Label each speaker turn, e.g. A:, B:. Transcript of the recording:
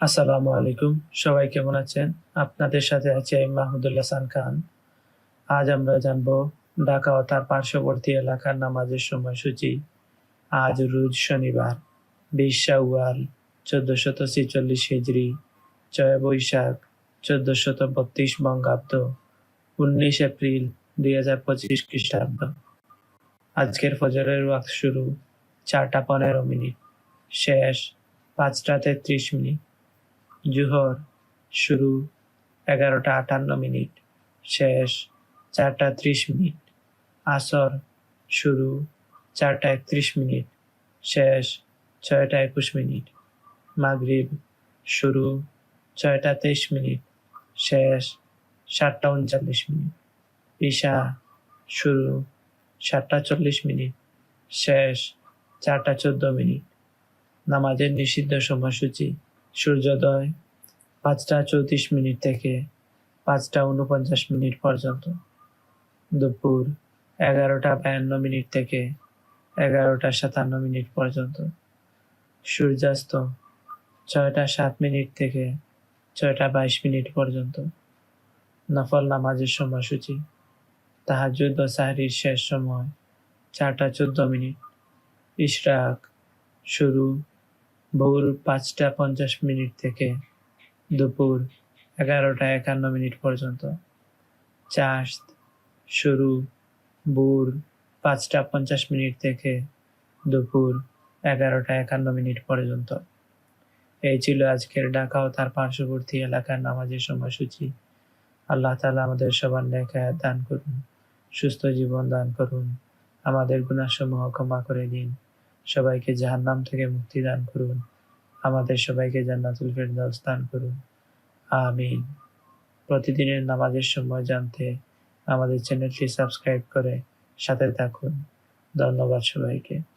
A: আসসালামু আলাইকুম। সবাই কেমন আছেন? আপনাদের সাথে আছে আমি মাহমুদুল হাসান খান। আজ আমরা জানব ঢাকা ও তার পার্শ্ববর্তী এলাকার নামাজের সময়সূচি। আজ রোজ শনিবার, বিশ শাওয়াল, চোদ্দশত ছেচল্লিশ হিজড়ি ছয় বৈশাখ, চোদ্দশত বত্রিশ বঙ্গাব্দ, উনিশ এপ্রিল দুই হাজার পঁচিশ খ্রিস্টাব্দ। আজকের ফজরের ওয়াক্ত শুরু চারটা পনেরো মিনিট। শেষ পাঁচটা তেত্রিশ মিনিট। জুহর, শুরু এগারোটা আটান্ন মিনিট, শেষ চারটা ত্রিশ মিনিট, আসর শুরু চারটা একত্রিশ মিনিট, শেষ ছয়টা একুশ মিনিট, মাগরিব শুরু ছয়টা তেইশ মিনিট, শেষ সাতটা উনচল্লিশ মিনিট, ঈশা শুরু সাতটা চল্লিশ মিনিট, শেষ চারটা চোদ্দ মিনিট, নামাজের নিষিদ্ধ সময়সূচি সূর্যোদয় পাঁচটা চৌত্রিশ মিনিট থেকে পাঁচটা উনপঞ্চাশ মিনিট পর্যন্ত। দুপুর এগারোটা বায়ান্ন মিনিট থেকে এগারোটা সাতান্ন মিনিট পর্যন্ত। সূর্যাস্ত ছয়টা সাত মিনিট থেকে ছয়টা বাইশ মিনিট পর্যন্ত। নফল নামাজের সময়সূচি। তাহাজুদ ও সাহরির শেষ সময় চারটা চোদ্দ মিনিট। ইশরাক শুরু ভোর পাঁচটা পঞ্চাশ মিনিট থেকে দুপুর এগারোটা একান্ন মিনিট পর্যন্ত। চাষ শুরু ভোর পাঁচটা পঞ্চাশ মিনিট থেকে দুপুর এগারোটা একান্ন মিনিট পর্যন্ত। এই ছিল আজকের ঢাকা ও তার পার্শ্ববর্তী এলাকার নামাজের সময়সূচি। আল্লাহ তালা আমাদের সবার নেখায় দান করুন, সুস্থ জীবন দান করুন, আমাদের গুণাসমূহ ক্ষমা করে দিন। সবাইকে জাহান্নাম থেকে মুক্তি দান করুন। আমাদের সবাইকে জান্নাতুল ফেরদাউস দান করুন। আমিন। প্রতিদিনের নামাজের সময় জানতে আমাদের চ্যানেলটি সাবস্ক্রাইব করে সাথে থাকুন। ধন্যবাদ সবাইকে।